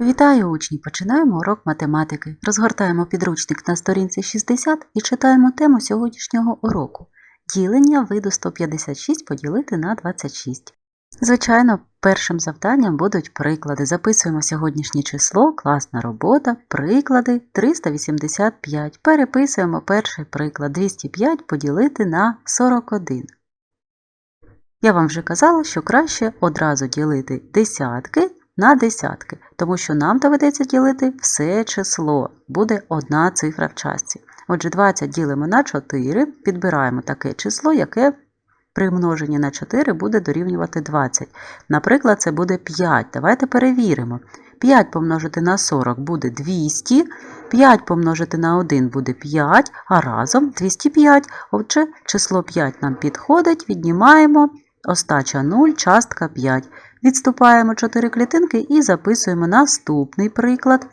Вітаю учні! Починаємо урок математики. Розгортаємо підручник на сторінці 60 і читаємо тему сьогоднішнього уроку. Ділення виду 156 поділити на 26. Звичайно, першим завданням будуть приклади. Записуємо сьогоднішнє число, класна робота, приклади 385. Переписуємо перший приклад 205 поділити на 41. Я вам вже казала, що краще одразу ділити десятки на десятки, тому що нам доведеться ділити все число, буде одна цифра в частці. Отже, 20 ділимо на 4, підбираємо таке число, яке при множенні на 4 буде дорівнювати 20. Наприклад, це буде 5. Давайте перевіримо. 5 помножити на 40 буде 200, 5 помножити на 1 буде 5, а разом 205. Отже, число 5 нам підходить, віднімаємо остача 0, частка 5. Відступаємо 4 клітинки і записуємо наступний приклад.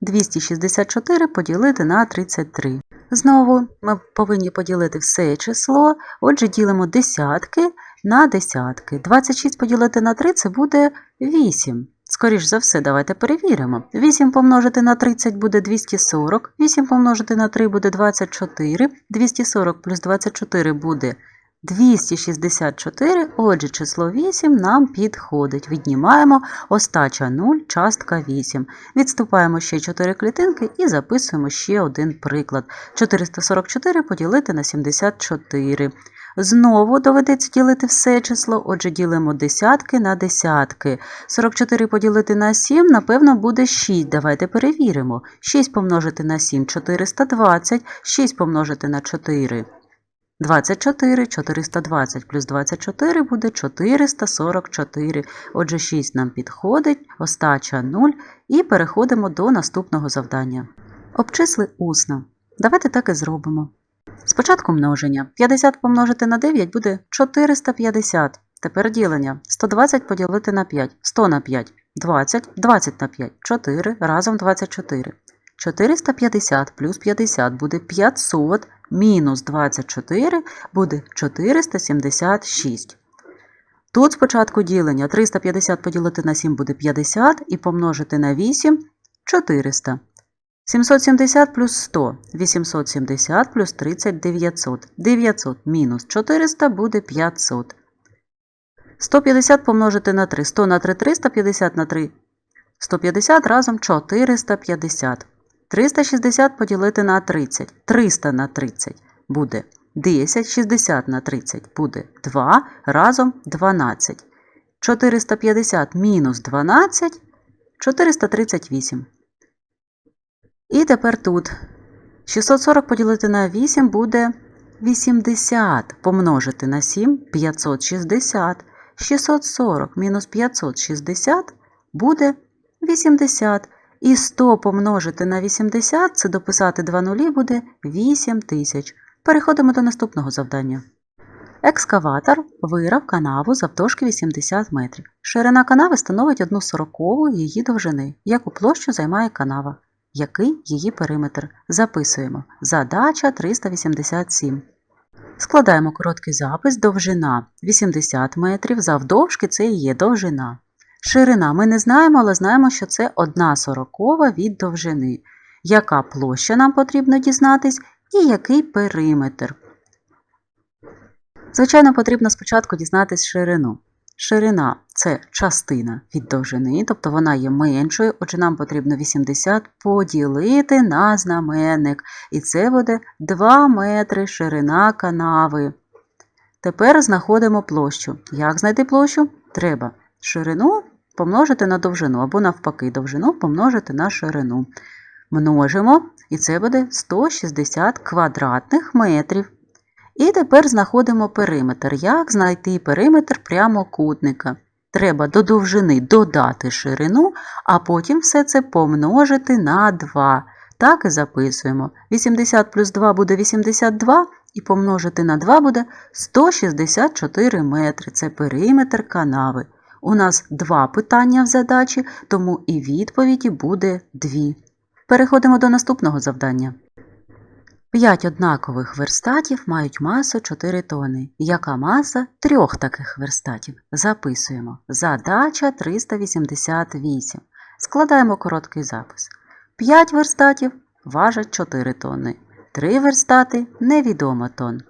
264 поділити на 33. Знову ми повинні поділити все число, отже, ділимо десятки на десятки. 26 поділити на 3 це буде 8. Скоріш за все, давайте перевіримо. 8 помножити на 30 буде 240, 8 помножити на 3 буде 24, 240 плюс 24 буде 264, отже, число 8 нам підходить. Віднімаємо остача 0, частка 8. Відступаємо ще 4 клітинки і записуємо ще один приклад. 444 поділити на 74. Знову доведеться ділити все число, отже, ділимо десятки на десятки. 44 поділити на 7, напевно, буде 6. Давайте перевіримо. 6 помножити на 7 420, 6 помножити на 4 24, 420 плюс 24 буде 444. Отже, 6 нам підходить, остача 0 і переходимо до наступного завдання. Обчисли усно. Давайте так і зробимо. Спочатку множення. 50 помножити на 9 буде 450. Тепер ділення. 120 поділити на 5. 100 на 5. 20, 20 на 5. 4, разом 24. 450 плюс 50 буде 500, мінус 24 буде 476. Тут спочатку ділення 350 поділити на 7 буде 50 і помножити на 8 400. 770 плюс 100 870 плюс 30 900. 900 мінус 400 буде 500. 150 помножити на 3. 100 на 3 350 на 3. 150 разом 450. 360 поділити на 30. 300 на 30 буде 10, 60 на 30 буде 2, разом 12. 450 мінус 12 438. І тепер тут 640 поділити на 8 буде 80. Помножити на 7 560. 640 мінус 560 буде 80. І 100 помножити на 80 це дописати два нулі буде 8 тисяч. Переходимо до наступного завдання. Екскаватор вирав канаву завдовжки 80 метрів. Ширина канави становить 1 сорокову її довжини. Яку площу займає канава? Який її периметр? Записуємо. Задача 387. Складаємо короткий запис. Довжина 80 метрів. Завдовжки це і є довжина. Ширина ми не знаємо, але знаємо, що це 1 сорокова від довжини. Яка площа нам потрібно дізнатись і який периметр. Звичайно, потрібно спочатку дізнатись ширину. Ширина це частина від довжини, тобто вона є меншою, отже, нам потрібно 80 поділити на знаменник. І це буде 2 метри ширина канави. Тепер знаходимо площу. Як знайти площу? Треба ширину помножити на довжину, або навпаки, довжину помножити на ширину. Множимо, і це буде 160 квадратних метрів. І тепер знаходимо периметр. Як знайти периметр прямокутника? Треба до довжини додати ширину, а потім все це помножити на 2. Так і записуємо. 80 плюс 2 буде 82, і помножити на 2 буде 164 метри. Це периметр канави. У нас два питання в задачі, тому і відповіді буде дві. Переходимо до наступного завдання. П'ять однакових верстатів мають масу 4 тони. Яка маса трьох таких верстатів? Записуємо. Задача 388. Складаємо короткий запис. 5 верстатів важать 4 тонни. 3 верстати невідомо тонн.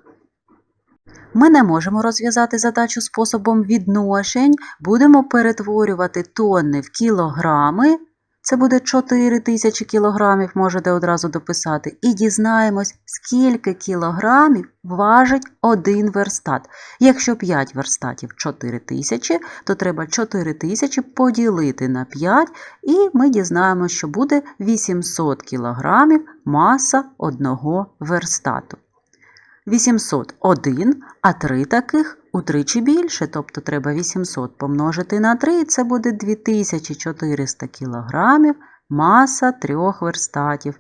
Ми не можемо розв'язати задачу способом відношень. Будемо перетворювати тонни в кілограми. Це буде 4 тисячі кілограмів, можете одразу дописати. І дізнаємось, скільки кілограмів важить один верстат. Якщо 5 верстатів 4 тисячі, то треба 4 тисячі поділити на 5, і ми дізнаємося, що буде 800 кілограмів маса одного верстату. 801, а 3 таких утричі більше, тобто треба 800 помножити на 3, і це буде 2400 кілограмів маса трьох верстатів.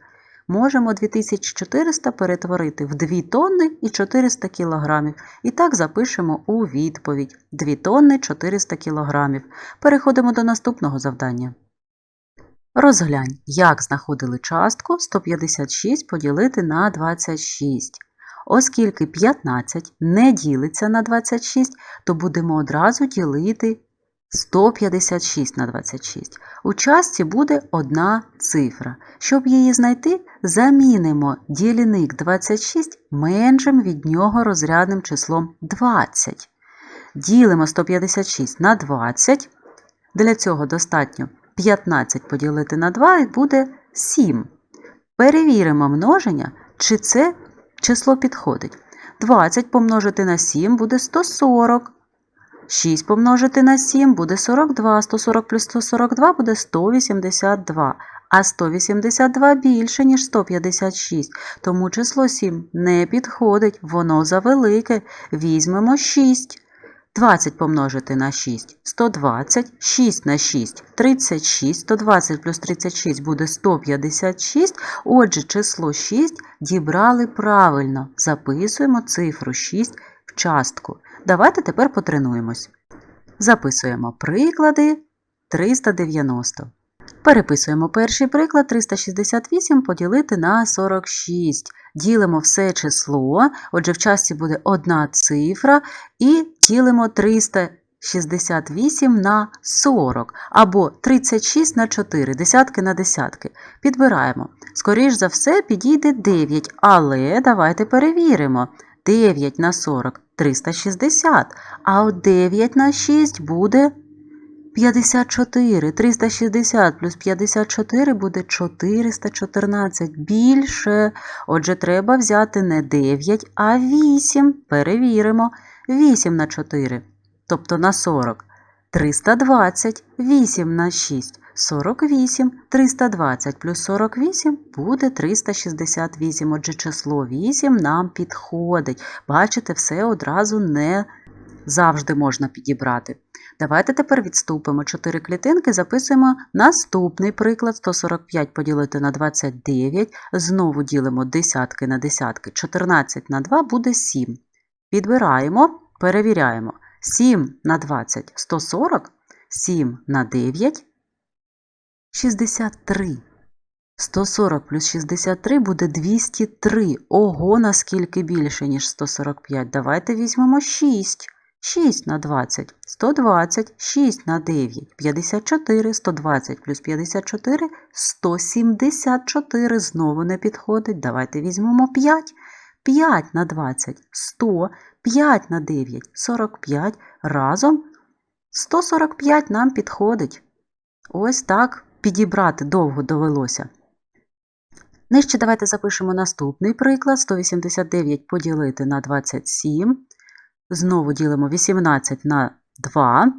Можемо 2400 перетворити в 2 тонни і 400 кілограмів. І так запишемо у відповідь 2 тонни 400 кілограмів. Переходимо до наступного завдання. Розглянь, як знаходили частку 156 поділити на 26. Оскільки 15 не ділиться на 26, то будемо одразу ділити 156 на 26. У частці буде одна цифра. Щоб її знайти, замінимо діліник 26 меншим від нього розрядним числом 20. Ділимо 156 на 20. Для цього достатньо 15 поділити на 2 і буде 7. Перевіримо множення, чи це число підходить. 20 помножити на 7 буде 140. 6 помножити на 7 буде 42. 140 плюс 142 буде 182. А 182 більше, ніж 156. Тому число 7 не підходить, воно завелике. Візьмемо 6. 20 помножити на 6 120, 6 на 6 36, 120 плюс 36 буде 156. Отже, число 6 дібрали правильно. Записуємо цифру 6 в частку. Давайте тепер потренуємось. Записуємо приклади 390. Переписуємо перший приклад 368 поділити на 46. Ділимо все число, отже, в часті буде одна цифра, і ділимо 368 на 40 або 36 на 4, десятки на десятки. Підбираємо. Скоріш за все, підійде 9, але давайте перевіримо. 9 на 40 360, а от 9 на 6 буде 54. 360 плюс 54 буде 414. Більше. Отже, треба взяти не 9, а 8. Перевіримо. 8 на 4, тобто на 40. 320, 8 на 6, 48, 320 плюс 48 буде 368. Отже, число 8 нам підходить. Бачите, все одразу не завжди можна підібрати. Давайте тепер відступимо 4 клітинки, записуємо наступний приклад 145 поділити на 29. Знову ділимо десятки на десятки. 14 на 2 буде 7. Підбираємо, перевіряємо. 7 на 20 140, 7 на 9 63. 140 плюс 63 буде 203. Ого, наскільки більше, ніж 145. Давайте візьмемо 6. 6 на 20, 120, 6 на 9, 54, 120 плюс 54, 174. Знову не підходить. Давайте візьмемо 5. 5 на 20, 100, 5 на 9, 45. Разом 145 нам підходить. Ось так підібрати довго довелося. Нижче давайте запишемо наступний приклад. 189 поділити на 27. Знову ділимо 18 на 2,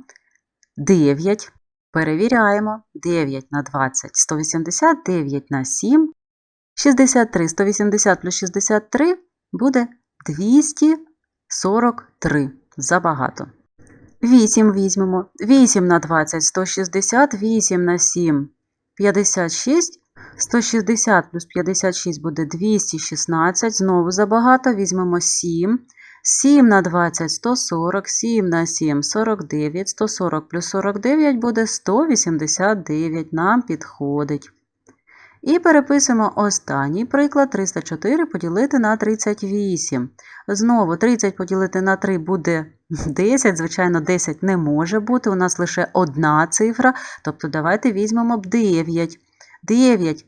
9. Перевіряємо. 9 на 20, 180, 9 на 7, 63. 180 плюс 63 буде 243. Забагато. 8 візьмемо. 8 на 20, 160, 8 на 7, 56. 160 плюс 56 буде 216. Знову забагато. Візьмемо 7. 7 на 20 140, 7 на 7 49, 140 плюс 49 буде 189. Нам підходить. І переписуємо останній приклад 304 поділити на 38. Знову 30 поділити на 3 буде 10. Звичайно, 10 не може бути. У нас лише одна цифра. Тобто давайте візьмемо 9. 9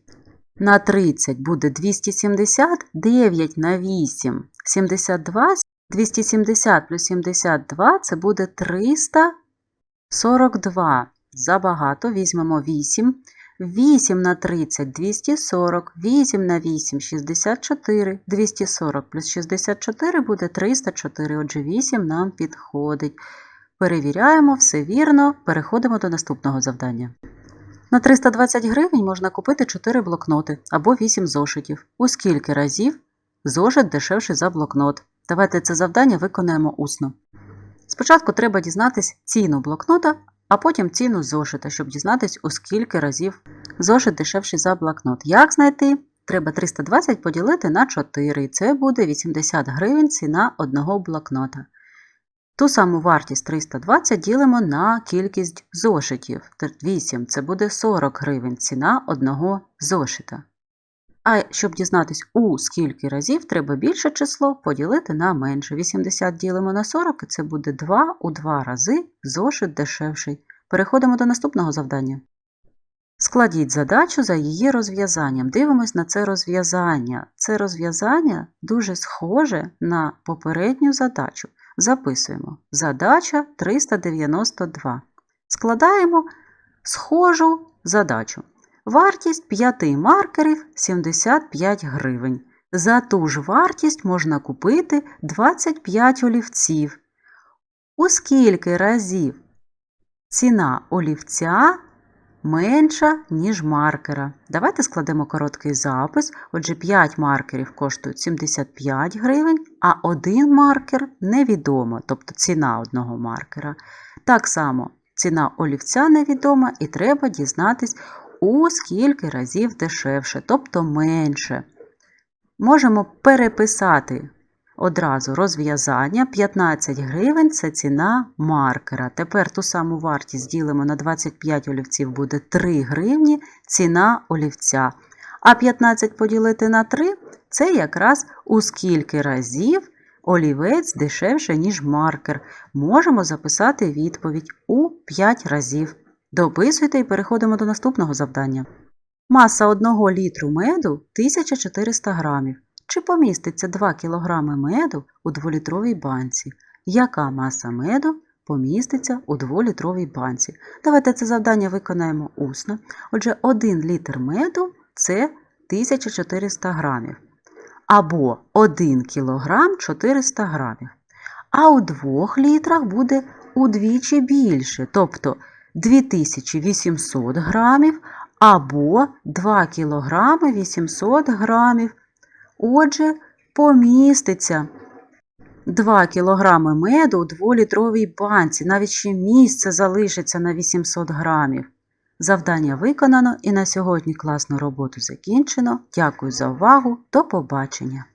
на 30 буде 270, 9 на 8 72. 270 плюс 72 це буде 342. Забагато візьмемо 8. 8 на 30 240, 8 на 8 64, 240 плюс 64 буде 304, отже 8 нам підходить. Перевіряємо, все вірно, переходимо до наступного завдання. На 320 гривень можна купити 4 блокноти або 8 зошитів. У скільки разів зошит дешевший за блокнот? Давайте це завдання виконаємо усно. Спочатку треба дізнатись ціну блокнота, а потім ціну зошита, щоб дізнатись, у скільки разів зошит дешевший за блокнот. Як знайти? Треба 320 поділити на 4, і це буде 80 гривень ціна одного блокнота. Ту саму вартість 320 ділимо на кількість зошитів. 8 це буде 40 гривень ціна одного зошита. А щоб дізнатись, у скільки разів, треба більше число поділити на менше. 80 ділимо на 40, і це буде 2 у 2 рази зошит дешевший. Переходимо до наступного завдання. Складіть задачу за її розв'язанням. Дивимось на це розв'язання. Це розв'язання дуже схоже на попередню задачу. Записуємо. Задача 392. Складаємо схожу задачу. Вартість 5 маркерів 75 гривень. За ту ж вартість можна купити 25 олівців. У скільки разів ціна олівця менша, ніж маркера? Давайте складемо короткий запис. Отже, 5 маркерів коштують 75 гривень, а один маркер невідомо, тобто ціна одного маркера. Так само ціна олівця невідома, і треба дізнатись, у скільки разів дешевше, тобто менше. Можемо переписати одразу розв'язання. 15 гривень це ціна маркера. Тепер ту саму вартість ділимо на 25 олівців буде 3 гривні ціна олівця. А 15 поділити на 3 це якраз у скільки разів олівець дешевше, ніж маркер. Можемо записати відповідь у 5 разів. Дописуйте і переходимо до наступного завдання. Маса 1 літру меду 1400 грамів. Чи поміститься 2 кг меду у 2-літровій банці? Яка маса меду поміститься у 2-літровій банці? Давайте це завдання виконаємо усно. Отже, 1 літр меду це 1400 грамів. Або 1 кг 400 грамів. А у 2 літрах буде удвічі більше, тобто 2800 грамів або 2 кг 800 грамів. Отже, поміститься 2 кг меду у 2-літровій банці, навіть ще місце залишиться на 800 грамів. Завдання виконано і на сьогодні класну роботу закінчено. Дякую за увагу. До побачення!